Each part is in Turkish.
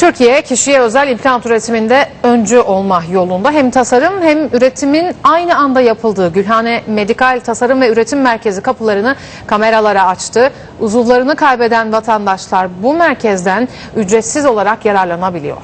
Türkiye kişiye özel implant üretiminde öncü olma yolunda hem tasarım hem üretimin aynı anda yapıldığı Gülhane Medikal Tasarım ve Üretim Merkezi kapılarını kameralara açtı. Uzuvlarını kaybeden vatandaşlar bu merkezden ücretsiz olarak yararlanabiliyor.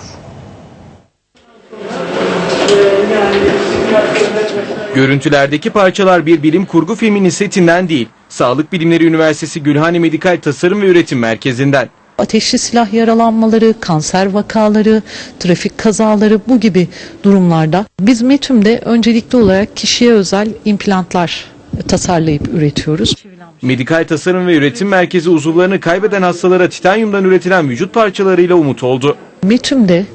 Görüntülerdeki parçalar bir bilim kurgu filminin setinden değil, Sağlık Bilimleri Üniversitesi Gülhane Medikal Tasarım ve Üretim Merkezi'nden. Ateşli silah yaralanmaları, kanser vakaları, trafik kazaları bu gibi durumlarda biz METÜM'de öncelikli olarak kişiye özel implantlar tasarlayıp üretiyoruz. Medikal Tasarım ve Üretim Merkezi uzuvlarını kaybeden hastalara titanyumdan üretilen vücut parçalarıyla umut oldu. METÜM'de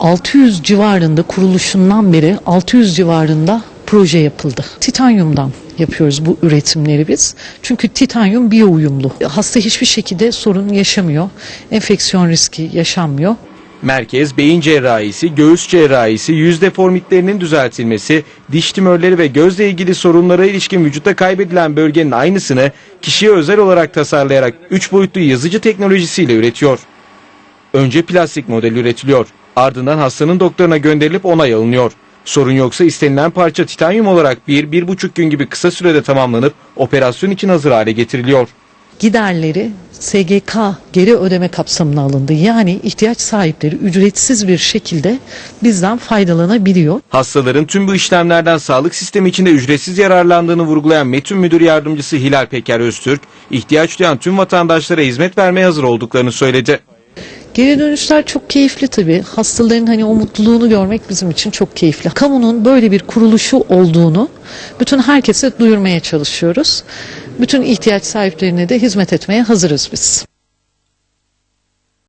600 civarında kuruluşundan beri 600 civarında proje yapıldı. Titanyumdan yapıyoruz bu üretimleri biz. Çünkü titanyum biyo uyumlu. Hasta hiçbir şekilde sorun yaşamıyor. Enfeksiyon riski yaşanmıyor. Merkez beyin cerrahisi, göğüs cerrahisi, yüz deformitlerinin düzeltilmesi, diş tümörleri ve gözle ilgili sorunlara ilişkin vücutta kaybedilen bölgenin aynısını kişiye özel olarak tasarlayarak 3 boyutlu yazıcı teknolojisiyle üretiyor. Önce plastik model üretiliyor. Ardından hastanın doktoruna gönderilip onay alınıyor. Sorun yoksa istenilen parça titanyum olarak 1-1,5 gün gibi kısa sürede tamamlanıp operasyon için hazır hale getiriliyor. giderleri SGK geri ödeme kapsamına alındı. Yani ihtiyaç sahipleri ücretsiz bir şekilde bizden faydalanabiliyor. Hastaların tüm bu işlemlerden sağlık sistemi içinde ücretsiz yararlandığını vurgulayan METÜM Müdür Yardımcısı Hilal Peker Öztürk, ihtiyaç duyan tüm vatandaşlara hizmet vermeye hazır olduklarını söyledi. Geri dönüşler çok keyifli tabii. Hastaların hani o mutluluğunu görmek bizim için çok keyifli. Kamunun böyle bir kuruluşu olduğunu bütün herkese duyurmaya çalışıyoruz. Bütün ihtiyaç sahiplerine de hizmet etmeye hazırız biz.